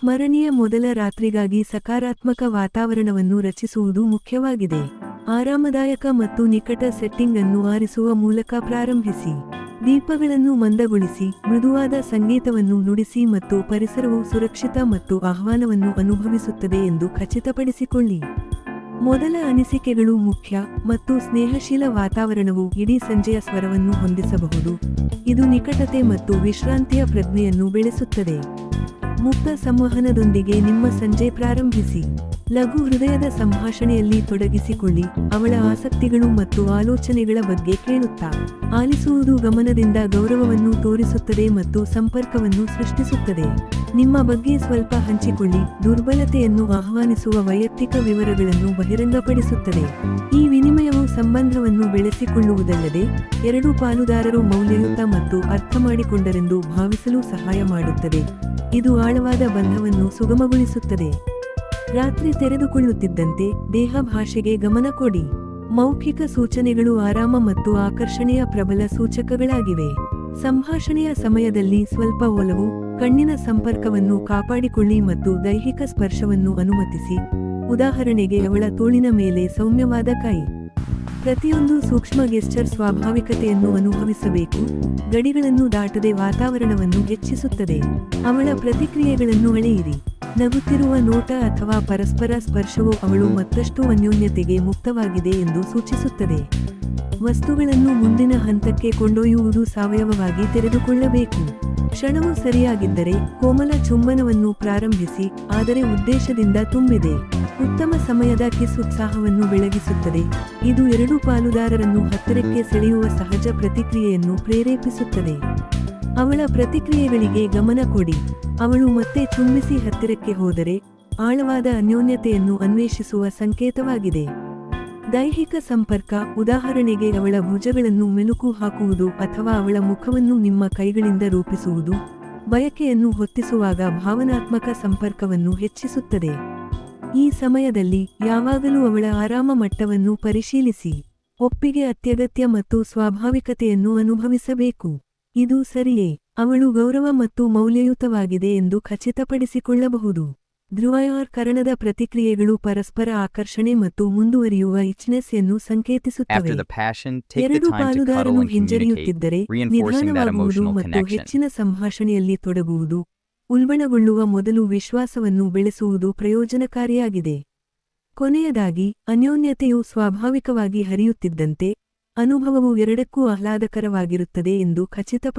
ಸ್ಮರಣೀಯ ಮೊದಲ ರಾತ್ರಿಗಾಗಿ ಸಕಾರಾತ್ಮಕ ವಾತಾವರಣವನ್ನು ರಚಿಸುವುದು ಮುಖ್ಯವಾಗಿದೆ. ಆರಾಮದಾಯಕ ಮತ್ತು ನಿಕಟ ಸೆಟ್ಟಿಂಗ್ ಅನ್ನು ಆರಿಸುವ ಮೂಲಕ ಪ್ರಾರಂಭಿಸಿ. ದೀಪಗಳನ್ನು ಮಂದಗೊಳಿಸಿ, ಮೃದುವಾದ ಸಂಗೀತವನ್ನು ನುಡಿಸಿ ಮತ್ತು ಪರಿಸರವು ಸುರಕ್ಷಿತ ಮತ್ತು ಆಹ್ವಾನವನ್ನು ಅನುಭವಿಸುತ್ತದೆ ಎಂದು ಖಚಿತಪಡಿಸಿಕೊಳ್ಳಿ. ಮೊದಲ ಅನಿಸಿಕೆಗಳು ಮುಖ್ಯ ಮತ್ತು ಸ್ನೇಹಶೀಲ ವಾತಾವರಣವು ಇಡೀ ಸಂಜೆಯ ಸ್ವರವನ್ನು ಹೊಂದಿಸಬಹುದು. ಇದು ನಿಕಟತೆ ಮತ್ತು ವಿಶ್ರಾಂತಿಯ ಪ್ರಜ್ಞೆಯನ್ನು ಬೆಳೆಸುತ್ತದೆ. ಮುಕ್ತ ಸಂವಹನದೊಂದಿಗೆ ನಿಮ್ಮ ಸಂಜೆ ಪ್ರಾರಂಭಿಸಿ. ಲಘು ಹೃದಯದ ಸಂಭಾಷಣೆಯಲ್ಲಿ ತೊಡಗಿಸಿಕೊಳ್ಳಿ. ಅವಳ ಆಸಕ್ತಿಗಳು ಮತ್ತು ಆಲೋಚನೆಗಳ ಬಗ್ಗೆ ಕೇಳುತ್ತಾ. ಆಲಿಸುವುದು ಗಮನದಿಂದ ಗೌರವವನ್ನು ತೋರಿಸುತ್ತದೆ ಮತ್ತು ಸಂಪರ್ಕವನ್ನು ಸೃಷ್ಟಿಸುತ್ತದೆ. ನಿಮ್ಮ ಬಗ್ಗೆ ಸ್ವಲ್ಪ ಹಂಚಿಕೊಳ್ಳಿ. ದುರ್ಬಲತೆಯನ್ನು ಆಹ್ವಾನಿಸುವ ವೈಯಕ್ತಿಕ ವಿವರಗಳನ್ನು ಬಹಿರಂಗಪಡಿಸುತ್ತದೆ. ಈ ವಿನಿಮಯವು ಸಂಬಂಧವನ್ನು ಬೆಳೆಸಿಕೊಳ್ಳುವುದಲ್ಲದೆ, ಎರಡೂ ಪಾಲುದಾರರು ಮೌಲ್ಯಯುತ ಮತ್ತು ಅರ್ಥಮಾಡಿಕೊಂಡರೆಂದು ಭಾವಿಸಲು ಸಹಾಯ ಮಾಡುತ್ತದೆ. ಇದು ಆಳವಾದ ಬಂಧವನ್ನು ಸುಗಮಗೊಳಿಸುತ್ತದೆ. ರಾತ್ರಿ ತೆರೆದುಕೊಳ್ಳುತ್ತಿದ್ದಂತೆ ದೇಹ ಭಾಷೆಗೆ ಗಮನ ಕೊಡಿ. ಮೌಖಿಕ ಸೂಚನೆಗಳು ಆರಾಮ ಮತ್ತು ಆಕರ್ಷಣೆಯ ಪ್ರಬಲ ಸೂಚಕಗಳಾಗಿವೆ. ಸಂಭಾಷಣೆಯ ಸಮಯದಲ್ಲಿ ಸ್ವಲ್ಪ ಒಲವು, ಕಣ್ಣಿನ ಸಂಪರ್ಕವನ್ನು ಕಾಪಾಡಿಕೊಳ್ಳಿ ಮತ್ತು ದೈಹಿಕ ಸ್ಪರ್ಶವನ್ನು ಅನುಮತಿಸಿ. ಉದಾಹರಣೆಗೆ ಅವಳ ತೋಳಿನ ಮೇಲೆ ಸೌಮ್ಯವಾದ ಕೈ. ಪ್ರತಿಯೊಂದು ಸೂಕ್ಷ್ಮ ಗೆಸ್ಚರ್ ಸ್ವಾಭಾವಿಕತೆಯನ್ನು ಅನುಭವಿಸಬೇಕು. ಗಡಿಗಳನ್ನು ದಾಟದೆ ವಾತಾವರಣವನ್ನು ಹೆಚ್ಚಿಸುತ್ತದೆ. ಅವಳ ಪ್ರತಿಕ್ರಿಯೆಗಳನ್ನು ಅಳೆಯಿರಿ. ನಗುತ್ತಿರುವ ನೋಟ ಅಥವಾ ಪರಸ್ಪರ ಸ್ಪರ್ಶವು ಅವಳು ಮತ್ತಷ್ಟು ಅನ್ಯೋನ್ಯತೆಗೆ ಮುಕ್ತವಾಗಿದೆ ಎಂದು ಸೂಚಿಸುತ್ತದೆ. ವಸ್ತುಗಳನ್ನು ಮುಂದಿನ ಹಂತಕ್ಕೆ ಕೊಂಡೊಯ್ಯುವುದು ಸಾವಯವವಾಗಿ ತೆರೆದುಕೊಳ್ಳಬೇಕು. ಕ್ಷಣವು ಸರಿಯಾಗಿದ್ದರೆ ಕೋಮಲ ಚುಂಬನವನ್ನು ಪ್ರಾರಂಭಿಸಿ, ಆದರೆ ಉದ್ದೇಶದಿಂದ ತುಂಬಿದೆ. ಉತ್ತಮ ಸಮಯದ ಕಿಸ್ ಉತ್ಸಾಹವನ್ನು ಬೆಳಗಿಸುತ್ತದೆ. ಇದು ಎರಡೂ ಪಾಲುದಾರರನ್ನು ಹತ್ತಿರಕ್ಕೆ ಸೆಳೆಯುವ ಸಹಜ ಪ್ರತಿಕ್ರಿಯೆಯನ್ನು ಪ್ರೇರೇಪಿಸುತ್ತದೆ. ಅವಳ ಪ್ರತಿಕ್ರಿಯೆಗಳಿಗೆ ಗಮನ ಕೊಡಿ. ಅವಳು ಮತ್ತೆ ಚುಂಬಿಸಿ ಹತ್ತಿರಕ್ಕೆ ಹೋದರೆ ಆಳವಾದ ಅನ್ಯೋನ್ಯತೆಯನ್ನು ಅನ್ವೇಷಿಸುವ ಸಂಕೇತವಾಗಿದೆ. ದೈಹಿಕ ಸಂಪರ್ಕ, ಉದಾಹರಣೆಗೆ ಅವಳ ಭುಜಗಳನ್ನು ಮೆಲುಕು ಹಾಕುವುದು ಅಥವಾ ಅವಳ ಮುಖವನ್ನು ನಿಮ್ಮ ಕೈಗಳಿಂದ ರೂಪಿಸುವುದು, ಬಯಕೆಯನ್ನು ಹೊತ್ತಿಸುವಾಗ ಭಾವನಾತ್ಮಕ ಸಂಪರ್ಕವನ್ನು ಹೆಚ್ಚಿಸುತ್ತದೆ. ಈ ಸಮಯದಲ್ಲಿ ಯಾವಾಗಲೂ ಅವಳ ಆರಾಮ ಮಟ್ಟವನ್ನು ಪರಿಶೀಲಿಸಿ ಒಪ್ಪಿಗೆ ಅತ್ಯಗತ್ಯ ಮತ್ತು ಸ್ವಾಭಾವಿಕತೆಯನ್ನು ಅನುಭವಿಸಬೇಕು. ಇದು ಸರಿಯೇ ಅವಳು ಗೌರವ ಮತ್ತು ಮೌಲ್ಯಯುತವಾಗಿದೆ ಎಂದು ಖಚಿತಪಡಿಸಿಕೊಳ್ಳಬಹುದು. ಧ್ರುವಯಾರ್ಕರಣದ ಪ್ರತಿಕ್ರಿಯೆಗಳು ಪರಸ್ಪರ ಆಕರ್ಷಣೆ ಮತ್ತು ಮುಂದುವರಿಯುವ ಇಚ್ಛೆಸ್ಯನ್ನು After ಸಂಕೇತಿಸುತ್ತವೆ ಎರಡು ಪಾಲುದಾರರು ಹಿಂಜರಿಯುತ್ತಿದ್ದರೆ ನಿಧಾನವಾಗುವುದು ಮತ್ತು ಹೆಚ್ಚಿನ ಸಂಭಾಷಣೆಯಲ್ಲಿ ತೊಡಗುವುದು ಉಲ್ಬಣಗೊಳ್ಳುವ ಮೊದಲು ವಿಶ್ವಾಸವನ್ನು ಬೆಳೆಸುವುದು ಪ್ರಯೋಜನಕಾರಿಯಾಗಿದೆ. ಕೊನೆಯದಾಗಿ ಅನ್ಯೋನ್ಯತೆಯು ಸ್ವಾಭಾವಿಕವಾಗಿ ಹರಿಯುತ್ತಿದ್ದಂತೆ ಅನುಭವವು ಎರಡಕ್ಕೂ ಆಹ್ಲಾದಕರವಾಗಿರುತ್ತದೆ ಎಂದು ಖಚಿತಪಡಿಸಿ